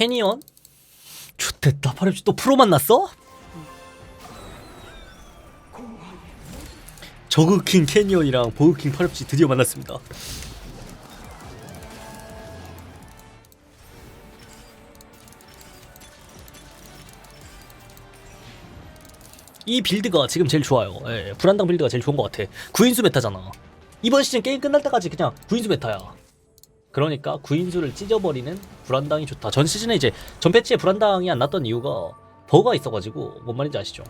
캐니언? 좋됐다 파렴씨 또 프로 만났어? 저그킹 캐니언이랑 보그킹 파렴씨 드디어 만났습니다. 이 빌드가 지금 제일 좋아요. 예, 불안당 빌드가 제일 좋은 것 같아. 구인수 메타잖아. 이번 시즌 게임 끝날 때까지 그냥 구인수 메타야 그러니까 구인수를 찢어버리는 불안당이 좋다. 전 시즌에 이제 전 패치에 불안당이 안 났던 이유가 버가 있어가지고 뭔 말인지 아시죠?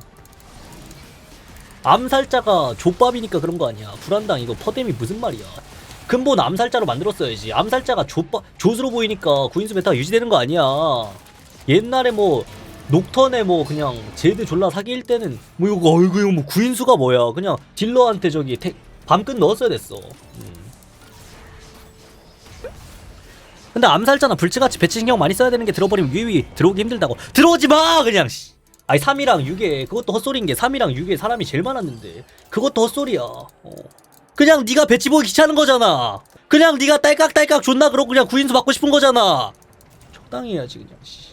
암살자가 족밥이니까 그런 거 아니야. 불안당 이거 퍼뎀이 무슨 말이야? 근본 암살자로 만들었어야지. 암살자가 족밥 조수로 보이니까 구인수 메타가 유지되는 거 아니야. 옛날에 뭐 녹턴에 뭐 그냥 제드 졸라 사기일 때는 뭐 이거 어이구 이거 뭐 구인수가 뭐야? 그냥 딜러한테 저기 택, 밤끝 넣었어야 됐어. 음. 근데 암살자나 불치같이 배치 신경 많이 써야 되는 게 들어버리면 위위 들어오기 힘들다고 들어오지 마 그냥 씨. 아니 3이랑 6에 그것도 헛소리인 게 3이랑 6에 사람이 제일 많았는데 그것도 헛소리야 어. 그냥 네가 배치 보기 귀찮은 거잖아 그냥 네가 딸깍딸깍 존나 그러고 그냥 구인수 받고 싶은 거잖아 적당히 해야지 그냥 씨.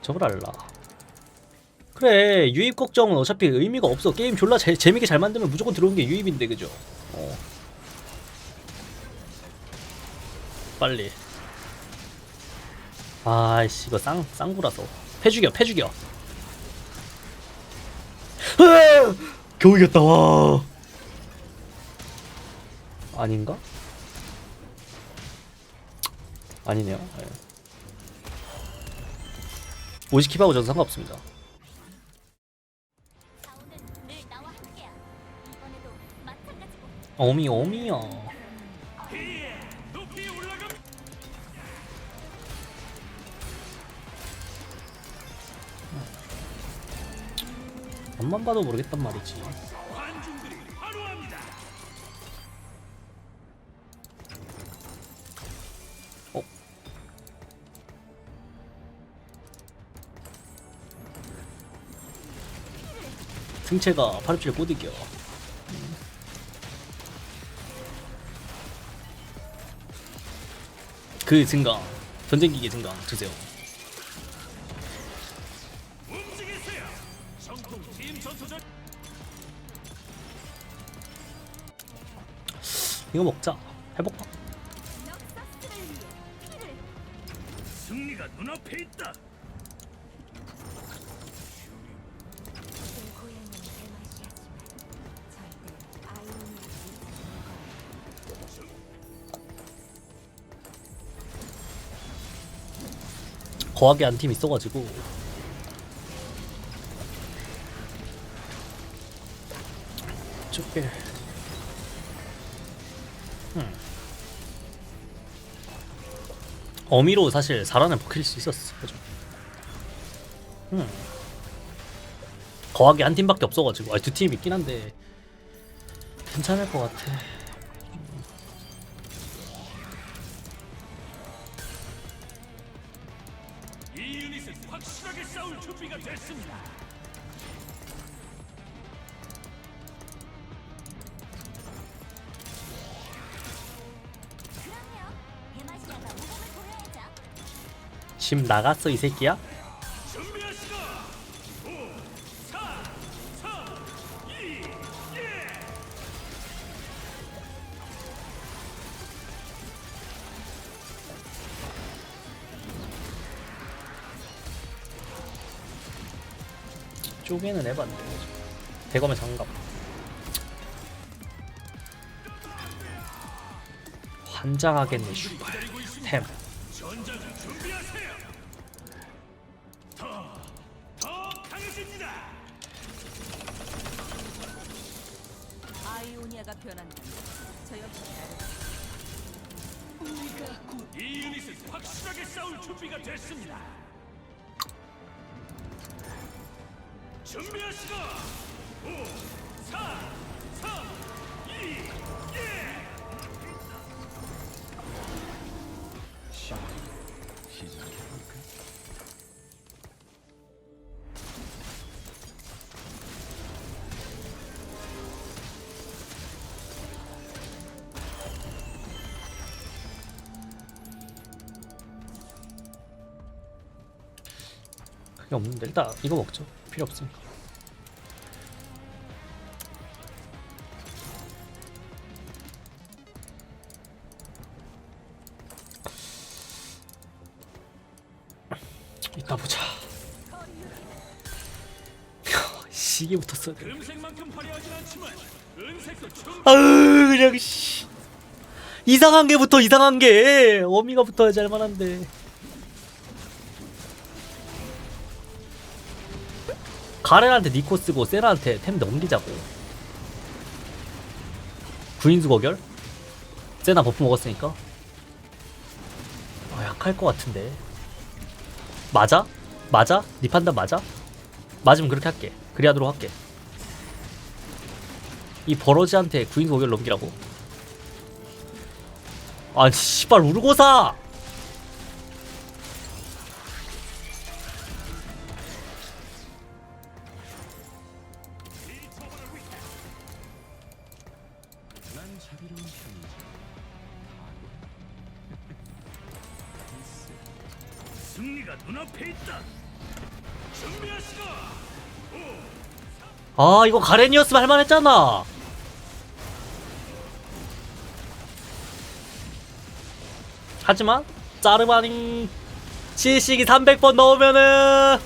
저걸 알라 그래 유입 걱정은 어차피 의미가 없어 게임 졸라 재, 재밌게 잘 만들면 무조건 들어오는 게 유입인데 그죠 어. 빨리 아이씨 이거 쌍 쌍구라서 패 죽여 패 죽여 으아! 겨우 이겼다 와 아닌가? 아니네요 네. 오지킵하고 저도 상관없습니다 어미 어미야. 앞만 봐도 모르겠단 말이지. 어? 승채가 파르피를 못 이겨 그 증강 전쟁기계 증강 주세요 이거 먹자 해볼까? 승리가 눈앞에 있다. 거하게 한 팀 있어가지고. 쪽에 음. 어미로 사실 4란을 버킬 수 있었어. 그죠. 음. 거하게 한 팀밖에 없어가지고. 아두 팀 있긴 한데. 괜찮을 것 같아 확실하게 싸울 준비가 됐습니다. 그럼요. 대마시아가 모범을 보여야죠. 집 나갔어 이 새끼야? 쪼개는 해봤는데 대검의 장갑 환장하겠네 슈발 템 전장을 준비하세요. 더, 더 강해집니다. 아이오니아가 변한다. 저 역시 이 유닛은 확실하게 싸울 준비가 됐습니다. 준비하시고. 5 4 3 2 1 시작. 시작해볼까? 그게 없는데. 일단 이거 먹죠. 필요 없으니까. 이따 보자. 시계 붙었어야 돼. 금색만큼 화려하진 않지만 은색도 충 아으 그냥 씨. 이상한 게 붙어 이상한 게. 어미가 붙어야지 할 만한데 가렌한테 니코 쓰고 세라한테 템 넘기자고 구인수 거결? 세나 버프 먹었으니까 아 약할 것 같은데 맞아? 맞아? 니 판단 맞아? 맞으면 그렇게 할게 그리하도록 할게 이 버러지한테 구인 고결 넘기라고? 아니 씨발 우르고사! 자비로운 편이지. 승리가 눈앞에 있다. 준비하시고. 아 이거 가렌이었으면 할만했잖아 하지만 짜르바니 실식이 300번 넣으면은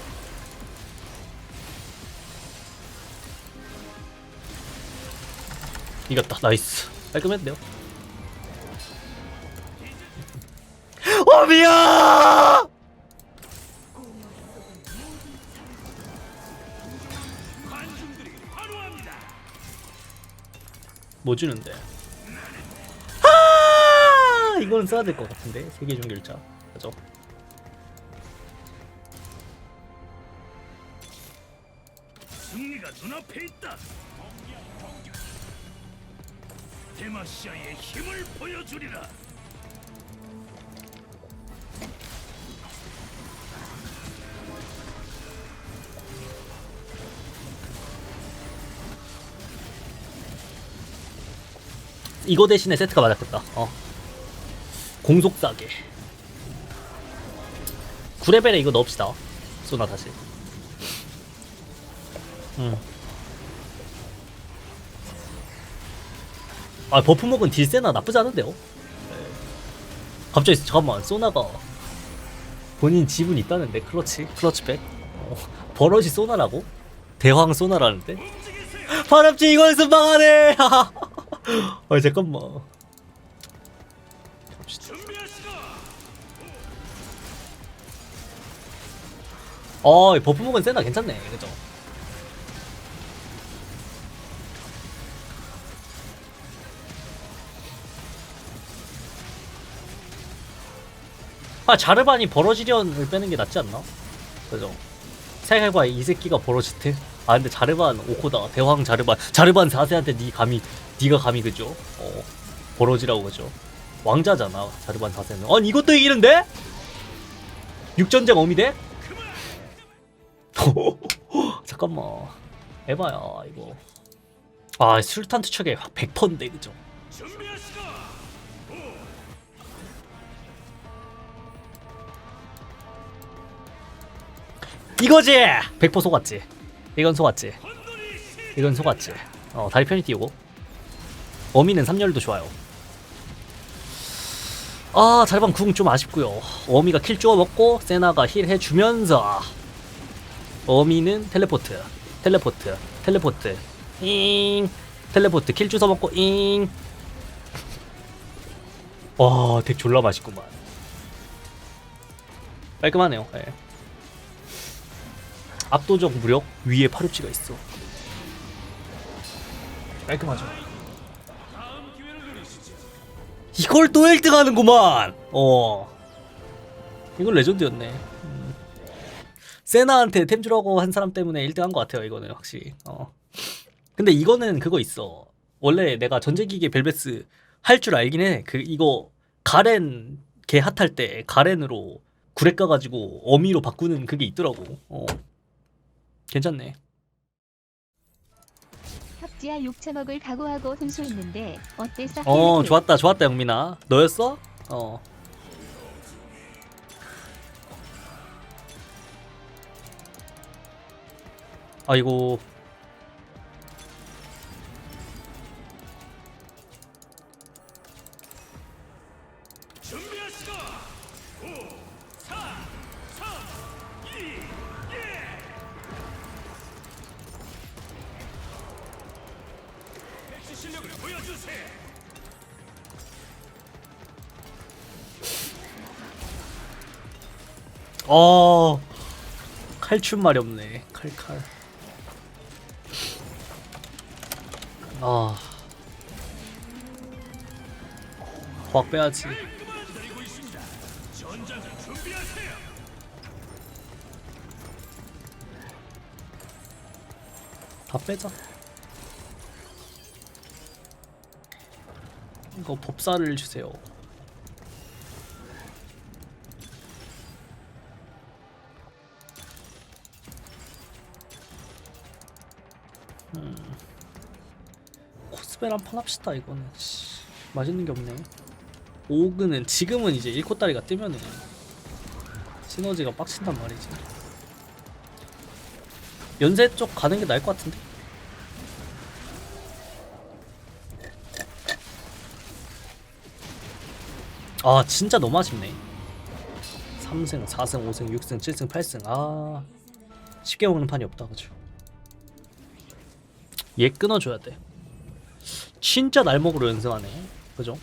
이겼다 나이스 깔끔했네요 어미야 관중들이 환호합니다. 뭐 주는데? 아 이건 써야 될 것 같은데 세계 종결자 그죠? 승리가 눈앞에 있다. 데마시아의 힘을 보여주리라. 이거 대신에 세트가 맞았겠다. 어. 공속사계. 9레벨에 이거 넣읍시다. 쏘나 다시. 음. 아 버프 먹은 딜세나 나쁘지 않은데요? 네. 갑자기 잠깐만 소나가 본인 지분 있다는데 클러치 클러치백 어, 버러지 소나라고? 대황 소나라는데? 바람쥐 이걸 순방하네 아 잠깐만. 어, 이 버프 먹은 세나 괜찮네, 그죠? 아, 자르반이 버러지련을 빼는 게 낫지 않나? 그죠? 생각해봐, 이 새끼가 버러지트? 아, 근데 자르반 오코다. 대왕 자르반. 자르반 4세한테 니 감히, 니가 감히, 그죠? 어, 버러지라고, 그죠? 왕자잖아, 자르반 4세는. 아니, 이것도 이기는데? 육전쟁 어미대? 잠깐만 에바야 이거 아 술탄 투척에 100%인데 그죠 이거지. 100% 속았지. 이건 속았지. 이건 속았지. 어 다리 편히 띄우고. 어미는 3열도 좋아요. 아 자르반 궁 좀 아쉽고요. 어미가 킬 쪼어 먹고 세나가 힐 해주면서. 어미는 텔레포트. 텔레포트. 텔레포트. 잉. 텔레포트 킬 주워 먹고 잉. 와, 덱 졸라 맛있구만. 깔끔하네요. 예. 압도적 무력 위에 파루치가 있어. 깔끔하죠. 이걸 또 1등 하는구만! 어. 이건 레전드였네. 음. 세나한테 템 주라고 한 사람 때문에 1등 한 것 같아요, 이거는 확실히. 어. 근데 이거는 그거 있어. 원래 내가 전쟁기계 벨베스 할 줄 알긴 해. 그, 이거, 가렌, 개 핫할 때 가렌으로 구렉 가가지고 어미로 바꾸는 그게 있더라고. 어. 괜찮네. 협지야 6천억을 각오하고 훈수했는데 어땠어? 어, 좋았다, 좋았다, 영민아. 너였어? 어. 아이고 어. 칼춤 말이 없네. 칼칼. 아. 확 빼야지. 다 빼자. 이거 법사를 주세요 코스벨 한판 합시다 이거는. 씨, 맛있는 게 없네. 오그는 지금은 이제 1코다리가 뜨면은 시너지가 빡친단 말이지. 연세 쪽 가는 게 나을 것 같은데? 아 진짜 너무 아쉽네. 3승 4승 5승 6승 7승 8승. 아 쉽게 먹는 판이 없다 그죠 얘 끊어줘야 돼 진짜 날먹으로 연승하네. 그죠?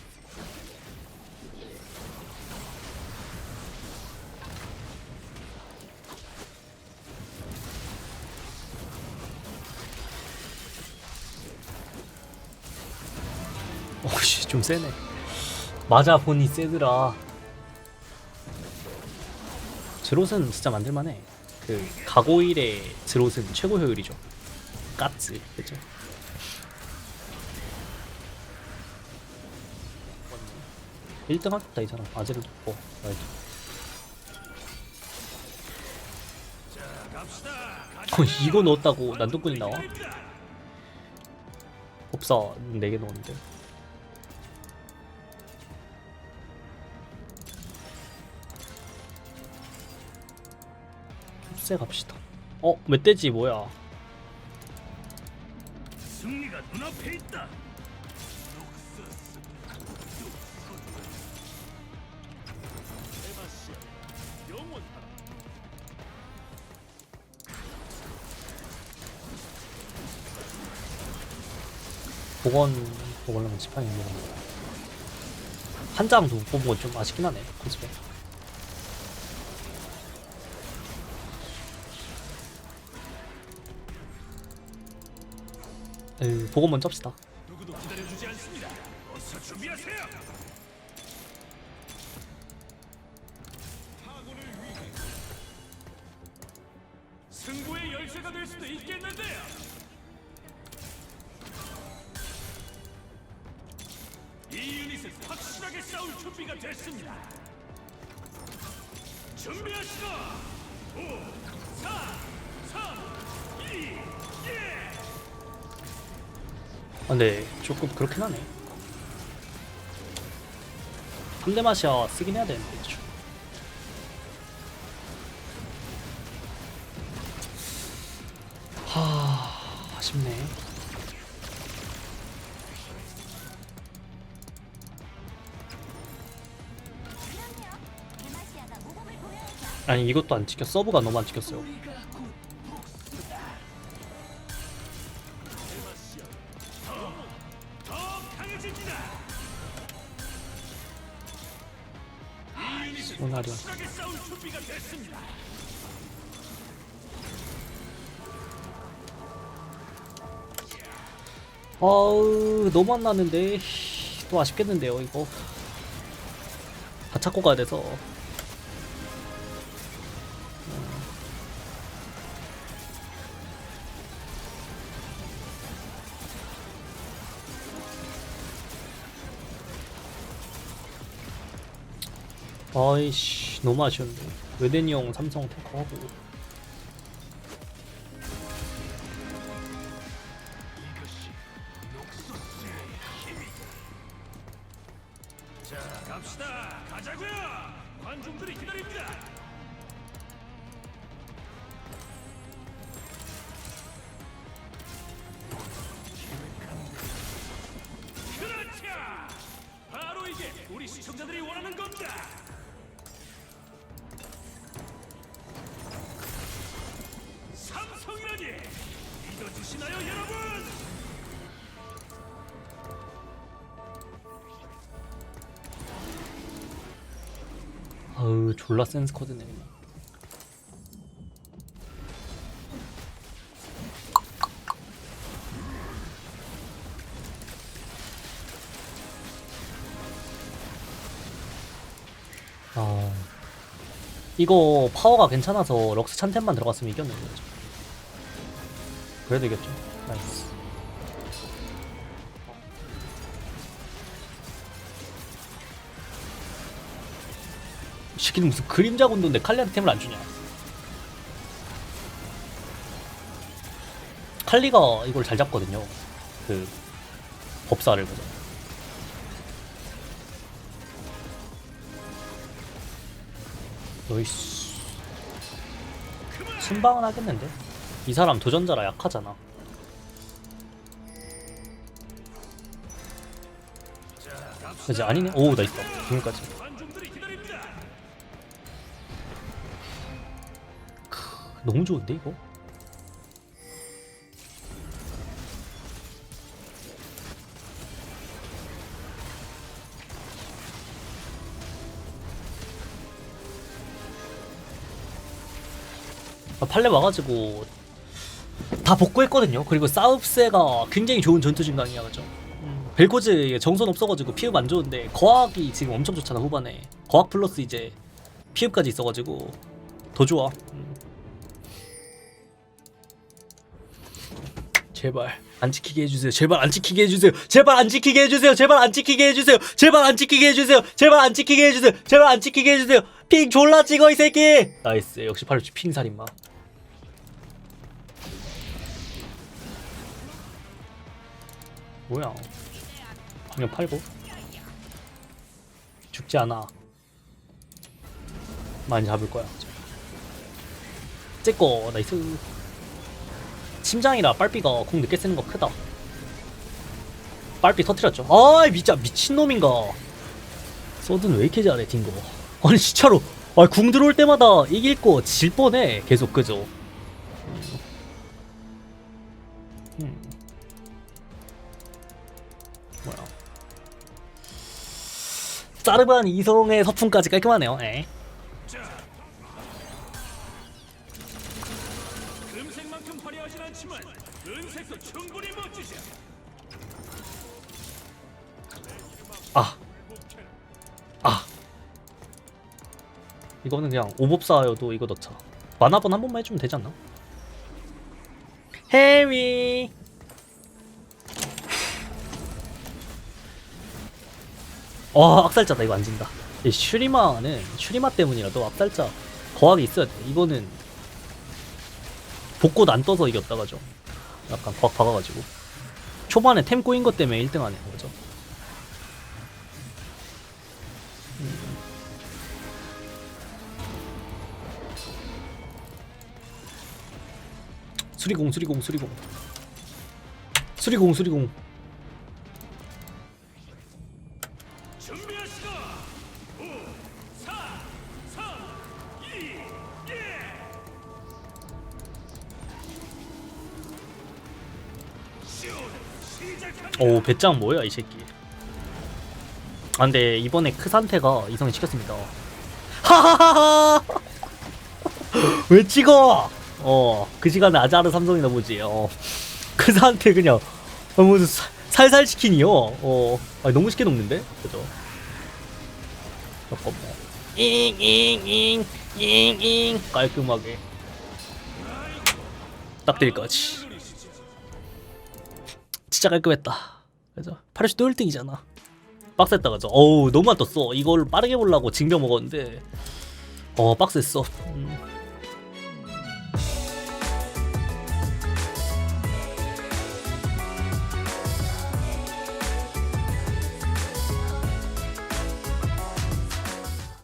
오씨 좀 세네. 맞아 보니 세더라. 드롯은 진짜 만들만해. 그 가고일의 드롯은 최고 효율이죠. 까츠 그죠 일등 하겠다 이 사람. 아재를 돕고 나이도 어, 이거 넣었다고 난동꾼이 나와? 법사 4개 넣었는데. 흡세 갑시다. 어? 멧돼지 뭐야? 승리가 눈앞에 있다 복원 복원하면 지팡이 있는 한 장도 못 뽑은 건 좀 아쉽긴 하네 컨셉에. 에이 복원 먼저 합시다 근데 조금 그렇긴 하네. 3대 마시아 쓰긴 해야 되는데 그쵸? 하... 아쉽네. 아니 이것도 안 찍혔어 서브가 너무 안 찍혔어요 아우 너무 안 나는데. 또 아쉽겠는데요 이거. 다 찾고 가야 돼서. 아이씨 너무 아쉬운데. 외대니 형 삼성 탱커하고 자, 갑시다. 가자고요. 관중들이 기다립니다. 졸라 센 스쿼드네. 아 이거 파워가 괜찮아서 럭스 찬템만 들어갔으면 이겼는데? 그래도 이겼죠. 나이스 이 새끼는 무슨 그림자 군도인데 칼리한테 템을 안 주냐? 칼리가 이걸 잘 잡거든요. 그 법사를 보자 너이씨. 순방은 하겠는데? 이 사람 도전자라 약하잖아. 그지 아니네? 오 나이스 지금까지 너무 좋은데 이거? 아, 팔레 와가지고 다 복구했거든요. 그리고 사우스가 굉장히 좋은 전투 진강이야, 그죠? 음, 벨코즈 정선 없어가지고 피흡 안 좋은데 거학이 지금 엄청 좋잖아 후반에 거학 플러스 이제 피흡까지 있어가지고 더 좋아. 음. 제발 안 지키게 해주세요. 제발 안 지키게 해주세요. 제발 안 지키게 해주세요. 제발 안 지키게 해주세요. 제발 안 지키게 해주세요. 제발 안 지키게 해주세요. 제발 안 지키게 해주세요. 핑 졸라 찍어 이 새끼. 나이스. 역시 8피 핑 살인마. 뭐야? 그냥 팔고 죽지 않아. 많이 잡을 거야. 째꺼 나이스. 심장이라 빨비가 공 늦게 쓰는 거 크다. 빨비 터트렸죠. 아이 진짜 미친놈인가. 서든 왜 이렇게 잘해 딩거. 아니 진짜로. 아, 궁 들어올 때마다 이길 거 질 뻔해. 계속 그죠. 음. 음. 뭐야. 짜르반 이성의 서풍까지 깔끔하네요. 에. 금 않지만 은색도 충분히 멋지죠. 아. 아. 이거는 그냥 오법사여도 이거 넣자. 만화번 한 번만 해주면 되지 않나? 해위. 와 악살자다 이거 안 진다. 이 슈리마는 슈리마 때문이라도 악살자 거하게 있어야 돼. 이거는 복꽃 안 떠서 이겼다 가죠. 약간 거학 박아가지고 초반에 템 꼬인 것 때문에 1등 하네 그죠? 수리공 수리공 수리공 수리공 수리공 오 배짱 뭐야 이 새끼. 아 근데 이번에 크산테가 이성이 시켰습니다. 하하하하! 왜 찍어? 어그 시간에 아자르 삼성이나 보지 어 크산테 그냥 어, 무슨 사- 살살 치킨이요. 어 아, 너무 쉽게 녹는데? 그죠? 잠깐만. 잉잉잉잉잉. 깔끔하게. 딱 딜까지 진짜 깔끔했다. 그죠? 파르시 또 1등이잖아. 빡셌다 그죠? 어우 너무 안 떴어. 이걸 빠르게 보려고 징병 먹었는데 어 빡셌어. 음.